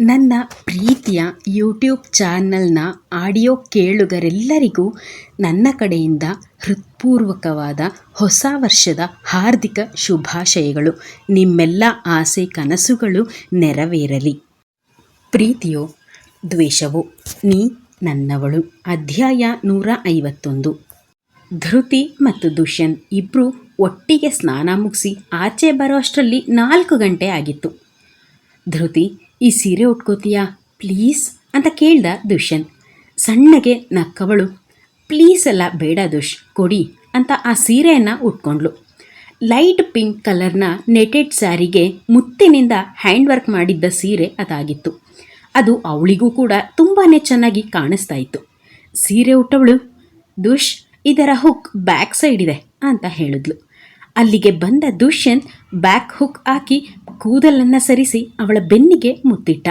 ನನ್ನ ಪ್ರೀತಿಯ ಯೂಟ್ಯೂಬ್ ಚಾನಲ್ನ ಆಡಿಯೋ ಕೇಳುಗರೆಲ್ಲರಿಗೂ ನನ್ನ ಕಡೆಯಿಂದ ಹೃತ್ಪೂರ್ವಕವಾದ ಹೊಸ ವರ್ಷದ ಹಾರ್ದಿಕ ಶುಭಾಶಯಗಳು. ನಿಮ್ಮೆಲ್ಲ ಆಸೆ ಕನಸುಗಳು ನೆರವೇರಲಿ. ಪ್ರೀತಿಯೋ, ದ್ವೇಷವೋ, ನೀ ನನ್ನವಳು. ಅಧ್ಯಾಯ ನೂರ ಐವತ್ತೊಂದು. ಧೃತಿ ಮತ್ತು ದುಷ್ಯನ್ ಇಬ್ಬರು ಒಟ್ಟಿಗೆ ಸ್ನಾನ ಮುಗಿಸಿ ಆಚೆ ಬರೋ ಅಷ್ಟರಲ್ಲಿ ನಾಲ್ಕು ಗಂಟೆ ಆಗಿತ್ತು. ಧೃತಿ ಈ ಸೀರೆ ಉಟ್ಕೋತೀಯಾ? ಪ್ಲೀಸ್ ಅಂತ ಕೇಳ್ದ ದುಷ್ಯಂತ್ ಸಣ್ಣಗೆ ನಕ್ಕವಳು, ಪ್ಲೀಸ್ ಅಲ್ಲ, ಬೇಡ ದುಷ್, ಕೊಡಿ ಅಂತ ಆ ಸೀರೆಯನ್ನು ಉಟ್ಕೊಂಡ್ಳು. ಲೈಟ್ ಪಿಂಕ್ ಕಲರ್ನ ನೆಟೆಡ್ ಸ್ಯಾರಿಗೆ ಮುತ್ತಿನಿಂದ ಹ್ಯಾಂಡ್ ವರ್ಕ್ ಮಾಡಿದ್ದ ಸೀರೆ ಅದಾಗಿತ್ತು. ಅದು ಅವಳಿಗೂ ಕೂಡ ತುಂಬಾ ಚೆನ್ನಾಗಿ ಕಾಣಿಸ್ತಾ ಇತ್ತು. ಸೀರೆ ಉಟ್ಟವಳು, ದುಷ್, ಇದರ ಹುಕ್ ಬ್ಯಾಕ್ ಸೈಡ್ ಇದೆ ಅಂತ ಹೇಳಿದ್ಲು. ಅಲ್ಲಿಗೆ ಬಂದ ದುಷ್ಯಂತ್ ಬ್ಯಾಕ್ ಹುಕ್ ಹಾಕಿ ಕೂದಲನ್ನು ಸರಿಸಿ ಅವಳ ಬೆನ್ನಿಗೆ ಮುತ್ತಿಟ್ಟ.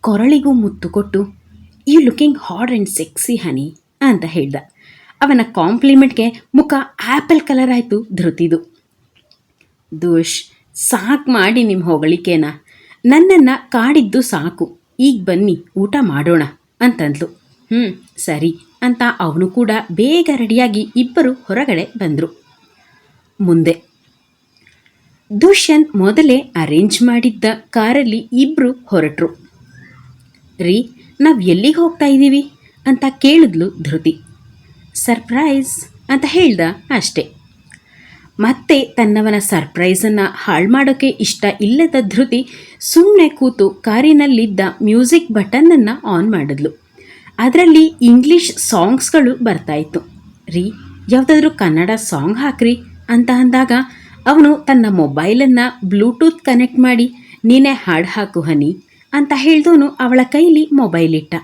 ಕೊರಳಿಗೂ ಮುತ್ತು ಕೊಟ್ಟು you looking hot and sexy honey ಅಂತ ಹೇಳ್ದ. ಅವನ ಕಾಂಪ್ಲಿಮೆಂಟ್ಗೆ ಮುಖ ಆ್ಯಪಲ್ ಕಲರ್ ಆಯಿತು ಧೃತಿದು. ದುಷ್, ಸಾಕು ಮಾಡಿ ನಿಮ್ಮ ಹೊಗಳಿಕೆನ. ನನ್ನನ್ನು ಕಾಡಿದ್ದು ಸಾಕು. ಈಗ ಬನ್ನಿ, ಊಟ ಮಾಡೋಣ, ಅಂತಂದ್ಲು. ಹ್ಞೂ ಸರಿ, ಅಂತ ಅವನು ಕೂಡ ಬೇಗ ರೆಡಿಯಾಗಿ ಇಬ್ಬರು ಹೊರಗಡೆ ಬಂದರು. ಮುಂದೆ. ದುಷ್ಯಂತ್ ಮೊದಲೇ ಅರೇಂಜ್ ಮಾಡಿದ್ದ ಕಾರಲ್ಲಿ ಇಬ್ಬರು ಹೊರಟರು. ರೀ, ನಾವು ಎಲ್ಲಿಗೆ ಹೋಗ್ತಾ ಇದ್ದೀವಿ ಅಂತ ಕೇಳಿದ್ಲು ಧೃತಿ. ಸರ್ಪ್ರೈಸ್ ಅಂತ ಹೇಳ್ದ ಅಷ್ಟೆ. ಮತ್ತೆ ತನ್ನವನ ಸರ್ಪ್ರೈಸನ್ನು ಹಾಳು ಮಾಡೋಕ್ಕೆ ಇಷ್ಟ ಇಲ್ಲದ ಧೃತಿ ಸುಮ್ಮನೆ ಕೂತು ಕಾರಿನಲ್ಲಿದ್ದ ಮ್ಯೂಸಿಕ್ ಬಟನ್ನನ್ನು ಆನ್ ಮಾಡಿದ್ಲು. ಅದರಲ್ಲಿ ಇಂಗ್ಲೀಷ್ ಸಾಂಗ್ಸ್ಗಳು ಬರ್ತಾಯಿತ್ತು ರೀ, ಯಾವುದಾದ್ರೂ ಕನ್ನಡ ಸಾಂಗ್ ಹಾಕ್ರಿ. ಅಂತ ಅಂದಾಗ, ಅವನು ತನ್ನ ಮೊಬೈಲನ್ನು ಬ್ಲೂಟೂತ್ ಕನೆಕ್ಟ್ ಮಾಡಿ, ನೀನೇ ಹಾಡು ಹಾಕು ಹನಿ, ಅಂತ ಹೇಳ್ದವನು ಅವಳ ಕೈಲಿ ಮೊಬೈಲ್ ಇಟ್ಟ.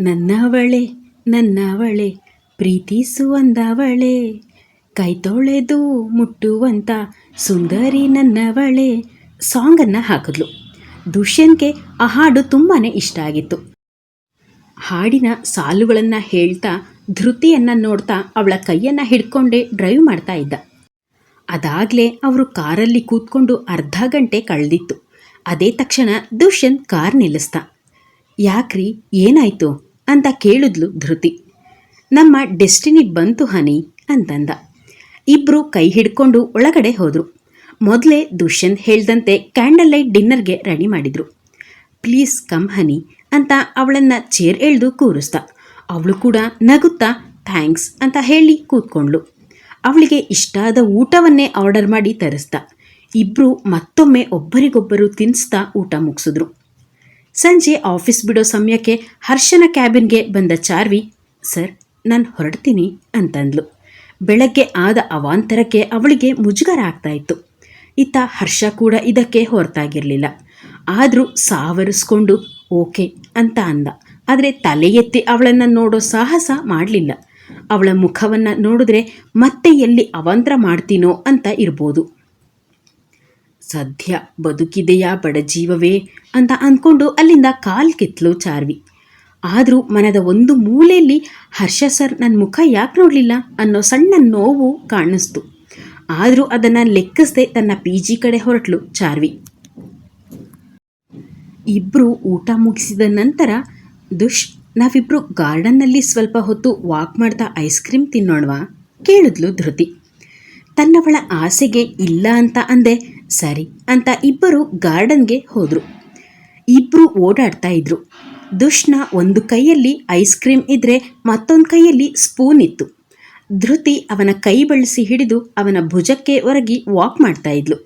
ನನ್ನವಳೆ ನನ್ನವಳೆ, ಪ್ರೀತಿಸುವಂದವಳೆ, ಕೈ ತೊಳೆದು ಮುಟ್ಟುವಂತ ಸುಂದರಿ ನನ್ನವಳೆ, ಸಾಂಗನ್ನು ಹಾಕಿದ್ಲು. ದುಷ್ಯನ್ಗೆ ಆ ಹಾಡು ತುಂಬಾ ಇಷ್ಟ ಆಗಿತ್ತು. ಹಾಡಿನ ಸಾಲುಗಳನ್ನು ಹೇಳ್ತಾ ಧೃತಿಯನ್ನು ನೋಡ್ತಾ ಅವಳ ಕೈಯನ್ನು ಹಿಡ್ಕೊಂಡೇ ಡ್ರೈವ್ ಮಾಡ್ತಾ ಇದ್ದ. ಅದಾಗಲೇ ಅವರು ಕಾರಲ್ಲಿ ಕೂತ್ಕೊಂಡು ಅರ್ಧ ಗಂಟೆ ಕಳೆದಿತ್ತು. ಅದೇ ತಕ್ಷಣ ದುಷ್ಯಂತ್ ಕಾರ್ ನಿಲ್ಲಿಸ್ತ ಯಾಕ್ರಿ, ಏನಾಯ್ತು? ಅಂತ ಕೇಳಿದ್ಲು ಧೃತಿ. ನಮ್ಮ ಡೆಸ್ಟಿನಿ ಬಂತು ಹನಿ ಅಂತಂದ. ಇಬ್ಬರು ಕೈ ಹಿಡ್ಕೊಂಡು ಒಳಗಡೆ ಹೋದರು. ಮೊದಲೇ ದುಷ್ಯಂತ್ ಹೇಳ್ದಂತೆ ಕ್ಯಾಂಡಲ್ ಲೈಟ್ ಡಿನ್ನರ್ಗೆ ರೆಡಿ ಮಾಡಿದರು. ಪ್ಲೀಸ್ ಕಮ್ ಹನಿ ಅಂತ ಅವಳನ್ನು ಚೇರ್ ಎಳೆದು ಕೂರಿಸ್ದ. ಅವಳು ಕೂಡ ನಗುತ್ತಾ, ಥ್ಯಾಂಕ್ಸ್ ಅಂತ ಹೇಳಿ ಕೂತ್ಕೊಂಡ್ಳು. ಅವಳಿಗೆ ಇಷ್ಟಾದ ಊಟವನ್ನೇ ಆರ್ಡರ್ ಮಾಡಿ ತರಿಸ್ದ. ಇಬ್ಬರು ಮತ್ತೊಮ್ಮೆ ಒಬ್ಬರಿಗೊಬ್ಬರು ತಿನ್ನಿಸ್ತಾ ಊಟ ಮುಗಿಸಿದ್ರು. ಸಂಜೆ ಆಫೀಸ್ ಬಿಡೋ ಸಮಯಕ್ಕೆ ಹರ್ಷನ ಕ್ಯಾಬಿನ್ಗೆ ಬಂದ ಚಾರ್ವಿ, ಸರ್, ನಾನು ಹೊರಡ್ತೀನಿ ಅಂತಂದ್ಲು. ಬೆಳಗ್ಗೆ ಆದ ಅವಾಂತರಕ್ಕೆ ಅವಳಿಗೆ ಮುಜುಗರ ಆಗ್ತಾ ಇತ್ತು. ಇತ್ತ ಹರ್ಷ ಕೂಡ ಇದಕ್ಕೆ ಹೊರತಾಗಿರಲಿಲ್ಲ. ಆದರೂ ಸಾವರಿಸ್ಕೊಂಡು, ಓಕೆ ಅಂತ ಅಂದ. ಆದರೆ ತಲೆ ಎತ್ತಿ ಅವಳನ್ನು ನೋಡೋ ಸಾಹಸ ಮಾಡಲಿಲ್ಲ. ಅವಳ ಮುಖವನ್ನು ನೋಡಿದ್ರೆ ಮತ್ತೆ ಎಲ್ಲಿ ಅವಂತ್ರ ಮಾಡ್ತೀನೋ ಅಂತ ಇರ್ಬೋದು. ಸದ್ಯ ಬದುಕಿದೆಯಾ ಬಡ ಜೀವವೇ ಅಂತ ಅಂದ್ಕೊಂಡು ಅಲ್ಲಿಂದ ಕಾಲ್ ಕೆತ್ತಲು ಚಾರ್ವಿ. ಆದರೂ ಮನದ ಒಂದು ಮೂಲೆಯಲ್ಲಿ ಹರ್ಷ ಸರ್ ನನ್ನ ಮುಖ ಯಾಕೆ ನೋಡಲಿಲ್ಲ ಅನ್ನೋ ಸಣ್ಣ ನೋವು ಕಾಣಿಸ್ತು. ಆದರೂ ಅದನ್ನು ಲೆಕ್ಕಿಸದೆ ತನ್ನ ಪಿ ಜಿ ಕಡೆ ಹೊರಟ್ಲು ಚಾರ್ವಿ. ಇಬ್ಬರು ಊಟ ಮುಗಿಸಿದ ನಂತರ ದುಷ್, ನಾವಿಬ್ರು ಗಾರ್ಡನ್ನಲ್ಲಿ ಸ್ವಲ್ಪ ಹೊತ್ತು ವಾಕ್ ಮಾಡ್ತಾ ಐಸ್ ಕ್ರೀಮ್ ತಿನ್ನೋಣವಾ? ಕೇಳಿದ್ಲು ಧೃತಿ. ತನ್ನವಳ ಆಸೆಗೆ ಇಲ್ಲ ಅಂತ ಅಂದೆ, ಸರಿ ಅಂತ ಇಬ್ಬರು ಗಾರ್ಡನ್ಗೆ ಹೋದರು. ಇಬ್ಬರು ಓಡಾಡ್ತಾ ಇದ್ರು. ದುಷ್ನ ಒಂದು ಕೈಯಲ್ಲಿ ಐಸ್ ಕ್ರೀಮ್ ಇದ್ದರೆ ಮತ್ತೊಂದು ಕೈಯಲ್ಲಿ ಸ್ಪೂನ್ ಇತ್ತು. ಧೃತಿ ಅವನ ಕೈ ಬಳಸಿ ಹಿಡಿದು ಅವನ ಭುಜಕ್ಕೆ ಒರಗಿ ವಾಕ್ ಮಾಡ್ತಾ ಇದ್ಲು.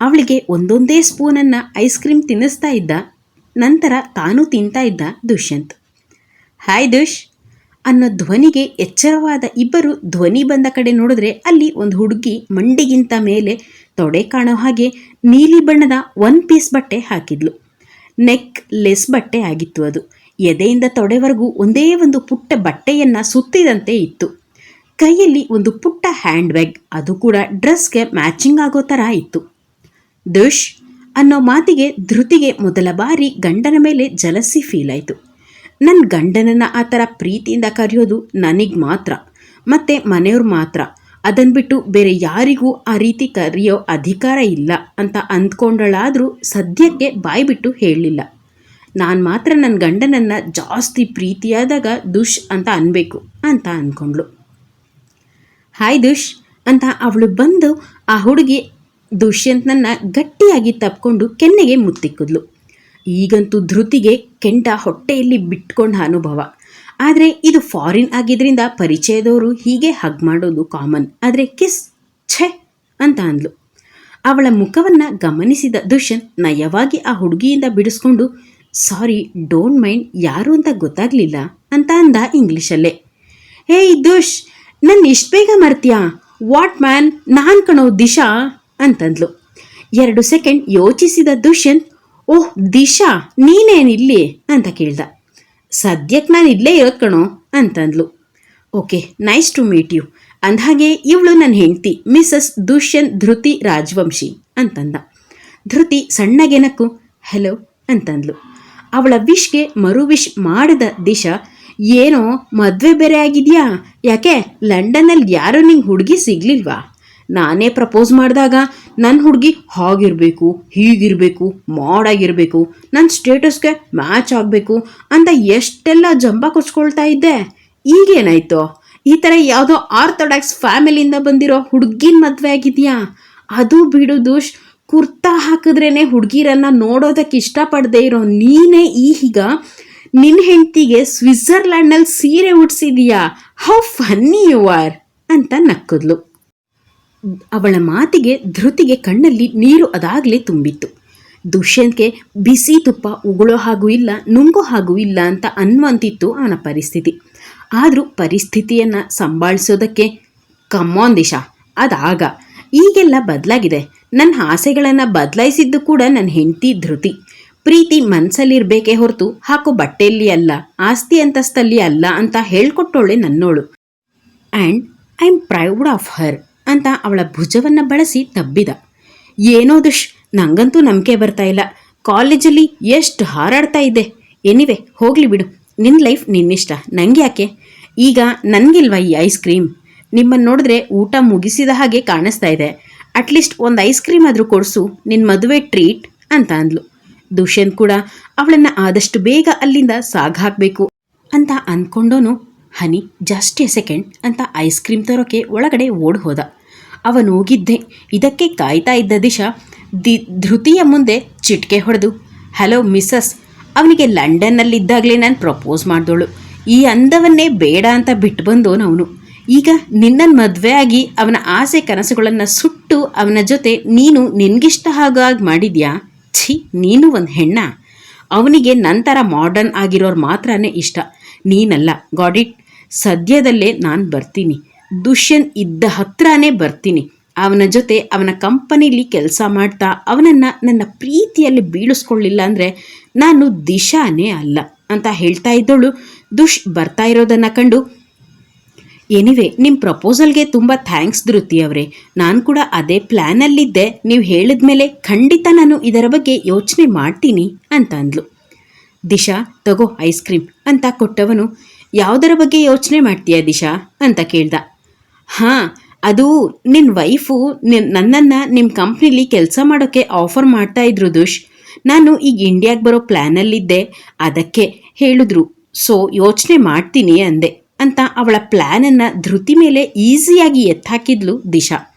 ಅವಳಿಗೆ ಒಂದೊಂದೇ ಸ್ಪೂನನ್ನು ಐಸ್ ಕ್ರೀಮ್ ತಿನ್ನಿಸ್ತಾ ಇದ್ದ. ನಂತರ ತಾನು ತಿಂತಾ ಇದ್ದ ದುಷ್ಯಂತ್. ಹಾಯ್ ದುಷ್! ಅನ್ನೋ ಧ್ವನಿಗೆ ಎಚ್ಚರವಾದ ಇಬ್ಬರು ಧ್ವನಿ ಬಂದ ಕಡೆ ನೋಡಿದ್ರೆ ಅಲ್ಲಿ ಒಂದು ಹುಡುಗಿ ಮಂಡಿಗಿಂತ ಮೇಲೆ ತೊಡೆ ಕಾಣೋ ಹಾಗೆ ನೀಲಿ ಬಣ್ಣದ ಒನ್ ಪೀಸ್ ಬಟ್ಟೆ ಹಾಕಿದ್ಲು. ನೆಕ್, ಲೆಸ್ ಬಟ್ಟೆ ಆಗಿತ್ತು ಅದು. ಎದೆಯಿಂದ ತೊಡೆವರೆಗೂ ಒಂದೇ ಒಂದು ಪುಟ್ಟ ಬಟ್ಟೆಯನ್ನು ಸುತ್ತಿದಂತೆ ಇತ್ತು. ಕೈಯಲ್ಲಿ ಒಂದು ಪುಟ್ಟ ಹ್ಯಾಂಡ್ ಬ್ಯಾಗ್ ಅದು ಕೂಡ ಡ್ರೆಸ್ಗೆ ಮ್ಯಾಚಿಂಗ್ ಆಗೋ ಥರ ಇತ್ತು. ದುಷ್! ಅನ್ನೋ ಮಾತಿಗೆ ಧೃತಿಗೆ ಮೊದಲ ಬಾರಿ ಗಂಡನ ಮೇಲೆ ಜಲಸಿ ಫೀಲ್ ಆಯಿತು. ನನ್ನ ಗಂಡನನ್ನು ಆ ಥರ ಪ್ರೀತಿಯಿಂದ ಕರೆಯೋದು ನನಗೆ ಮಾತ್ರ, ಮತ್ತು ಮನೆಯವ್ರು ಮಾತ್ರ. ಅದನ್ನು ಬಿಟ್ಟು ಬೇರೆ ಯಾರಿಗೂ ಆ ರೀತಿ ಕರೆಯೋ ಅಧಿಕಾರ ಇಲ್ಲ ಅಂತ ಅಂದ್ಕೊಂಡಳಾದರೂ ಸದ್ಯಕ್ಕೆ ಬಾಯ್ಬಿಟ್ಟು ಹೇಳಲಿಲ್ಲ. ನಾನು ಮಾತ್ರ ನನ್ನ ಗಂಡನನ್ನು ಜಾಸ್ತಿ ಪ್ರೀತಿಯಾದಾಗ ದುಷ್ ಅಂತ ಅನ್ಬೇಕು ಅಂತ ಅಂದ್ಕೊಂಡ್ಳು ಹಾಯ್ ದುಷ್ ಅಂತ ಅವಳು ಬಂದು ಆ ಹುಡುಗಿ ದುಷ್ಯಂತನನ್ನ ಗಟ್ಟಿಯಾಗಿ ತಪ್ಕೊಂಡು ಕೆನ್ನೆಗೆ ಮುತ್ತಿಕ್ಕಿದ್ಲು. ಈಗಂತೂ ಧೃತಿಗೆ ಕೆಂಡ ಹೊಟ್ಟೆಯಲ್ಲಿ ಬಿಟ್ಕೊಂಡ ಅನುಭವ. ಆದರೆ ಇದು ಫಾರಿನ್ ಆಗಿದ್ದರಿಂದ ಪರಿಚಯದವರು ಹೀಗೆ ಹಗ್ ಮಾಡೋದು ಕಾಮನ್. ಆದರೆ ಕಿಸ್ ಛೆ ಅಂತ ಅಂದ್ಲು. ಅವಳ ಮುಖವನ್ನು ಗಮನಿಸಿದ ದುಷ್ಯಂತ್ ನಯವಾಗಿ ಆ ಹುಡುಗಿಯಿಂದ ಬಿಡಿಸ್ಕೊಂಡು, ಸಾರಿ, ಡೋಂಟ್ ಮೈಂಡ್, ಯಾರು ಅಂತ ಗೊತ್ತಾಗ್ಲಿಲ್ಲ ಅಂತ ಅಂದ ಇಂಗ್ಲೀಷಲ್ಲೇ. ಹೇಯ್ ದುಷ್ ನನ್ನ ಇಷ್ಟು ಬೇಗ ಮರ್ತೀಯಾ? ವಾಟ್ ಮ್ಯಾನ್, ನಾನು ಕಣೋ ದಿಶಾ? ಅಂತಂದ್ಲು. ಎರಡು ಸೆಕೆಂಡ್ ಯೋಚಿಸಿದ ದುಷ್ಯಂತ್, ಓಹ್, ದಿಶಾ, ನೀನೇನಿಲ್ಲಿ? ಅಂತ ಕೇಳ್ದ. ಸದ್ಯಕ್ಕೆ ನಾನು ಇಲ್ಲೇ ಇರೋದು ಕಣೋ, ಅಂತಂದ್ಲು. Okay nice to meet you ಅಂದಹಾಗೆ ಇವಳು ನನ್ನ ಹೆಂಡತಿ ಮಿಸಸ್ ದುಷ್ಯಂತ್ ಧೃತಿ ರಾಜವಂಶಿ ಅಂತಂದ. ಧೃತಿ ಸಣ್ಣಗೆನಕ್ಕು ಹಲೋ, ಅಂತಂದ್ಲು. ಅವಳ ವಿಶ್ಗೆ ಮರು ವಿಶ್ ಮಾಡಿದ ದಿಶಾ, ಏನೋ ಮದುವೆ ಬೇರೆ ಆಗಿದೆಯಾ? ಯಾಕೆ ಲಂಡನ್ನಲ್ಲಿ ಯಾರೂ ನಿಂಗೆ ಹುಡುಗಿ ಸಿಗ್ಲಿಲ್ವಾ? ನಾನೇ ಪ್ರಪೋಸ್ ಮಾಡಿದಾಗ ನನ್ನ ಹುಡುಗಿ ಹಾಗಿರಬೇಕು, ಹೀಗಿರಬೇಕು, ಮಾಡಾಗಿರಬೇಕು ನನ್ನ ಸ್ಟೇಟಸ್ಗೆ ಮ್ಯಾಚ್ ಆಗಬೇಕು ಅಂತ ಎಷ್ಟೆಲ್ಲ ಜಂಬ ಕೊಚ್ಕೊಳ್ತಾ ಇದ್ದೆ. ಈಗೇನಾಯ್ತು? ಈ ಥರ ಯಾವುದೋ ಆರ್ಥೋಡಾಕ್ಸ್ ಫ್ಯಾಮಿಲಿಯಿಂದ ಬಂದಿರೋ ಹುಡುಗಿನ ಮದುವೆ ಆಗಿದೆಯಾ? ಅದು ಬಿಡು ದುಷ್, ಕುರ್ತಾ ಹಾಕಿದ್ರೇನೆ ಹುಡುಗಿರನ್ನು ನೋಡೋದಕ್ಕೆ ಇಷ್ಟಪಡದೆ ಇರೋ ನೀನೇ ಈಗ ನಿನ್ನ ಹೆಂಡತಿಗೆ ಸ್ವಿಟ್ಜರ್ಲ್ಯಾಂಡ್ನಲ್ಲಿ ಸೀರೆ ಉಡ್ಸಿದೀಯಾ? ಹೌ ಫನ್ನಿ ಯು ಆರ್ ಅಂತ ನಕ್ಕದ್ಲು. ಅವಳ ಮಾತಿಗೆ, ಧೃತಿಗೆ ಕಣ್ಣಲ್ಲಿ ನೀರು ಅದಾಗಲೇ ತುಂಬಿತ್ತು. ದುಷ್ಯಂತ್ಗೆ ಬಿಸಿ ತುಪ್ಪ ಉಗುಳೋ ಹಾಗೂ ಇಲ್ಲ, ನುಂಗೋ ಹಾಗೂ ಇಲ್ಲ ಅಂತ ಅನ್ನುವಂತಿತ್ತು ಅವನ ಪರಿಸ್ಥಿತಿ. ಆದರೂ ಪರಿಸ್ಥಿತಿಯನ್ನು ಸಂಭಾಳಿಸೋದಕ್ಕೆ ಕಮ್ಮೋನ್ ದಿಶಾ, ಅದಾಗ. ಈಗೆಲ್ಲ ಬದಲಾಗಿದೆ. ನನ್ನ ಆಸೆಗಳನ್ನು ಬದಲಾಯಿಸಿದ್ದು ಕೂಡ ನನ್ನ ಹೆಂಡತಿ ಧೃತಿ. ಪ್ರೀತಿ ಮನಸ್ಸಲ್ಲಿರಬೇಕೇ ಹೊರತು ಹಾಕೋ ಬಟ್ಟೆಯಲ್ಲಿ ಅಲ್ಲ, ಆಸ್ತಿ ಅಂತಸ್ತಲ್ಲಿ ಅಲ್ಲ ಅಂತ ಹೇಳ್ಕೊಟ್ಟೋಳೆ ನನ್ನೋಳು. And I am proud of her ಅಂತ ಅವಳ ಭುಜವನ್ನು ಬಳಸಿ ತಬ್ಬಿದ. ಏನೋ ದುಷ್, ನಂಗಂತೂ ನಂಬಿಕೆ ಬರ್ತಾ ಇಲ್ಲ. ಕಾಲೇಜಲ್ಲಿ ಎಷ್ಟು ಹಾರಾಡ್ತಾ ಇದ್ದೆ. ಎನಿವೆ, ಹೋಗಲಿ ಬಿಡು. ನಿನ್ನ ಲೈಫ್ ನಿನ್ನಿಷ್ಟ. ನಂಗೆ ಯಾಕೆ? ಈಗ ನನಗಿಲ್ವಾ ಈ ಐಸ್ ಕ್ರೀಮ್? ನಿಮ್ಮನ್ನು ನೋಡಿದ್ರೆ ಊಟ ಮುಗಿಸಿದ ಹಾಗೆ ಕಾಣಿಸ್ತಾ ಇದೆ. ಅಟ್ಲೀಸ್ಟ್ ಒಂದು ಐಸ್ ಕ್ರೀಮ್ ಆದರೂ ಕೊಡಿಸು. ನಿನ್ನ ಮದುವೆ ಟ್ರೀಟ್ ಅಂತ ಅಂದ್ಲು. ದುಷ್ಯಂತ್ ಕೂಡ ಅವಳನ್ನು ಆದಷ್ಟು ಬೇಗ ಅಲ್ಲಿಂದ ಸಾಗಾಕಬೇಕು ಅಂತ ಅಂದ್ಕೊಂಡೋನು ಹನಿ ಜಸ್ಟ್ ಎ ಸೆಕೆಂಡ್ ಅಂತ ಐಸ್ ಕ್ರೀಮ್ ತರೋಕೆ ಒಳಗಡೆ ಓಡ್ ಹೋದ ಅವನು ಹೋಗಿದ್ದೆ. ಇದಕ್ಕೆ ಕಾಯ್ತಾ ಇದ್ದ ದಿಶಾ ದಿ, ಧೃತಿಯ ಮುಂದೆ ಚಿಟ್ಕೆ ಹೊಡೆದು ಹಲೋ ಮಿಸ್ಸಸ್ ಅವನಿಗೆ ಲಂಡನ್ನಲ್ಲಿದ್ದಾಗಲೇ ನಾನು ಪ್ರಪೋಸ್ ಮಾಡಿದೋಳು. ಈ ಅಂದವನ್ನೇ ಬೇಡ ಅಂತ ಬಿಟ್ಟು ಬಂದೋನು ಈಗ ನಿನ್ನನ್ನು ಮದುವೆ ಆಗಿ ಅವನ ಆಸೆ ಕನಸುಗಳನ್ನು ಸುಟ್ಟು ಅವನ ಜೊತೆ ನೀನು ನಿನಗಿಷ್ಟ ಹಾಗಾಗಿ ಮಾಡಿದ್ಯಾ? ಛಿ, ನೀನು ಒಂದು ಹೆಣ್ಣ. ಅವನಿಗೆ ನಂತರ ಮಾಡರ್ನ್ ಆಗಿರೋರು ಮಾತ್ರನೇ ಇಷ್ಟ. ನೀನಲ್ಲ. ಗಾಡಿಟ್ ಸದ್ಯದಲ್ಲೇ ನಾನು ಬರ್ತೀನಿ. ದುಷ್ಯನ್ ಇದ್ದ ಹತ್ರನೇ ಬರ್ತೀನಿ. ಅವನ ಜೊತೆ ಅವನ ಕಂಪನಿಲಿ ಕೆಲಸ ಮಾಡ್ತಾ ಅವನನ್ನು ನನ್ನ ಪ್ರೀತಿಯಲ್ಲಿ ಬೀಳಿಸ್ಕೊಳ್ಳಿಲ್ಲ ಅಂದರೆ ನಾನು ದಿಶಾನೇ ಅಲ್ಲ ಅಂತ ಹೇಳ್ತಾ ಇದ್ದವಳು ದುಷ್ ಬರ್ತಾ ಇರೋದನ್ನು ಕಂಡು, ಎನಿವೆ ನಿಮ್ಮ ಪ್ರಪೋಸಲ್ಗೆ ತುಂಬ ಥ್ಯಾಂಕ್ಸ್ ಧೃತಿ ಅವರೇ. ನಾನು ಕೂಡ ಅದೇ ಪ್ಲ್ಯಾನಲ್ಲಿದ್ದೆ ನೀವು ಹೇಳಿದ ಮೇಲೆ ಖಂಡಿತ ನಾನು ಇದರ ಬಗ್ಗೆ ಯೋಚನೆ ಮಾಡ್ತೀನಿ ಅಂತ ಅಂದ್ಲು ದಿಶಾ, ತಗೋ ಐಸ್ ಕ್ರೀಮ್ ಅಂತ ಕೊಟ್ಟವನು. ಯಾವುದರ ಬಗ್ಗೆ ಯೋಚನೆ ಮಾಡ್ತೀಯಾ ದಿಶಾ? ಅಂತ ಕೇಳ್ದ. ಹಾಂ, ಅದು ನಿನ್ನ ವೈಫು ನಿನ್, ನನ್ನನ್ನು ನಿಮ್ಮ ಕಂಪ್ನಿಲಿ ಕೆಲಸ ಮಾಡೋಕ್ಕೆ ಆಫರ್ ಮಾಡ್ತಾ ಇದ್ರು ದುಷ್. ನಾನು ಈಗ ಇಂಡಿಯಾಗೆ ಬರೋ ಪ್ಲ್ಯಾನಲ್ಲಿದ್ದೆ ಅದಕ್ಕೆ ಹೇಳಿದ್ರು, ಸೊ, ಯೋಚನೆ ಮಾಡ್ತೀನಿ, ಅಂದೆ. ಅಂತ ಅವಳ ಪ್ಲ್ಯಾನನ್ನು ಧೃತಿ ಮೇಲೆ ಈಸಿಯಾಗಿ ಎತ್ತಾಕಿದ್ಲು ದಿಶಾ.